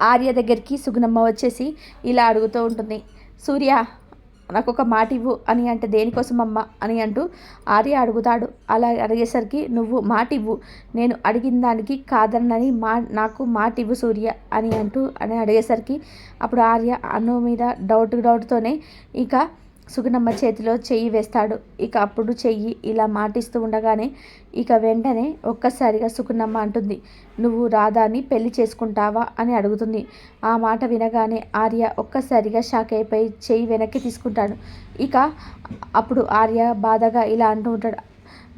ఆర్య దగ్గరికి సుగుణమ్మ వచ్చేసి ఇలా అడుగుతూ ఉంటుంది సూర్య నాకు ఒక మాట ఇవ్వు అని అంటే దేనికోసం అమ్మ అని అంటూ ఆర్య అడుగుతాడు. అలా అడిగేసరికి నువ్వు మాట ఇవ్వు నేను అడిగిన దానికి కాదనని మా నాకు మాట ఇవ్వు సూర్య అని అంటూ అని అడిగేసరికి అప్పుడు ఆర్య అన్ను మీద డౌట్ డౌట్తోనే ఇక సుగుణమ్మ చేతిలో చెయ్యి వేస్తాడు. ఇక అప్పుడు చెయ్యి ఇలా మాటిస్తూ ఉండగానే ఇక వెంటనే ఒక్కసారిగా సుగుణమ్మ అంటుంది నువ్వు రాధాని పెళ్ళి చేసుకుంటావా? అని అడుగుతుంది. ఆ మాట వినగానే ఆర్య ఒక్కసారిగా షాక్ అయిపోయి చెయ్యి వెనక్కి తీసుకుంటాడు. ఇక అప్పుడు ఆర్య బాధగా ఇలా అంటూ ఉంటాడు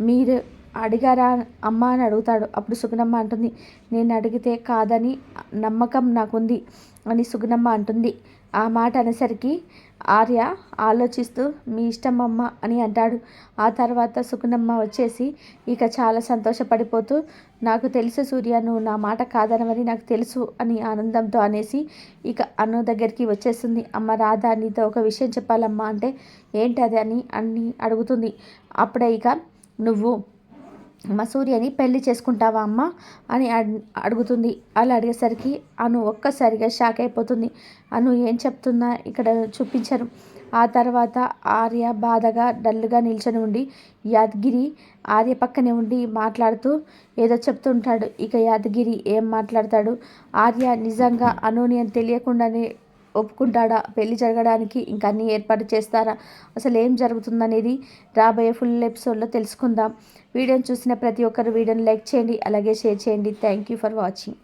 మీరు అడిగారా అమ్మ? అని అడుగుతాడు. అప్పుడు సుగుణమ్మ అంటుంది నేను అడిగితే కాదని నమ్మకం నాకుంది అని సుగుణమ్మ అంటుంది. ఆ మాట అనేసరికి ఆర్య ఆలోచిస్తూ మీ ఇష్టం అమ్మ అని అంటాడు. ఆ తర్వాత సుగుణమ్మ వచ్చేసి ఇక చాలా సంతోషపడిపోతూ నాకు తెలుసు సూర్య నువ్వు నా మాట కాదనవని నాకు తెలుసు అని ఆనందంతో అనేసి ఇక అన్న దగ్గరికి వచ్చేస్తుంది. అమ్మ రాధా నీతో ఒక విషయం చెప్పాలమ్మా అంటే ఏంటి అది అని అన్ని అడుగుతుంది. అప్పుడే ఇక నువ్వు మా సూర్యని పెళ్ళి చేసుకుంటావా అమ్మ? అని అడుగుతుంది. అలా అడిగేసరికి అను ఒక్కసారిగా షాక్ అయిపోతుంది. అను ఏం చెప్తున్నా ఇక్కడ చూపించరు ఆ తర్వాత ఆర్య బాధగా డల్గా నిల్చొని ఉండి యాదగిరి ఆర్య పక్కనే ఉండి మాట్లాడుతూ ఏదో చెప్తుంటాడు. ఇక యాదగిరి ఏం మాట్లాడతాడు? ఆర్య నిజంగా అనుని అని తెలియకుండానే ఒప్పుకుంటాడా? పెళ్ళి జరగడానికి ఇంకా అన్ని ఏర్పాటు చేస్తారా? అసలు ఏం జరుగుతుందనేది రాబోయే ఫుల్ ఎపిసోడ్లో తెలుసుకుందాం. వీడియోని చూసిన ప్రతి ఒక్కరు వీడియోని లైక్ చేయండి అలాగే షేర్ చేయండి. Thank you for watching.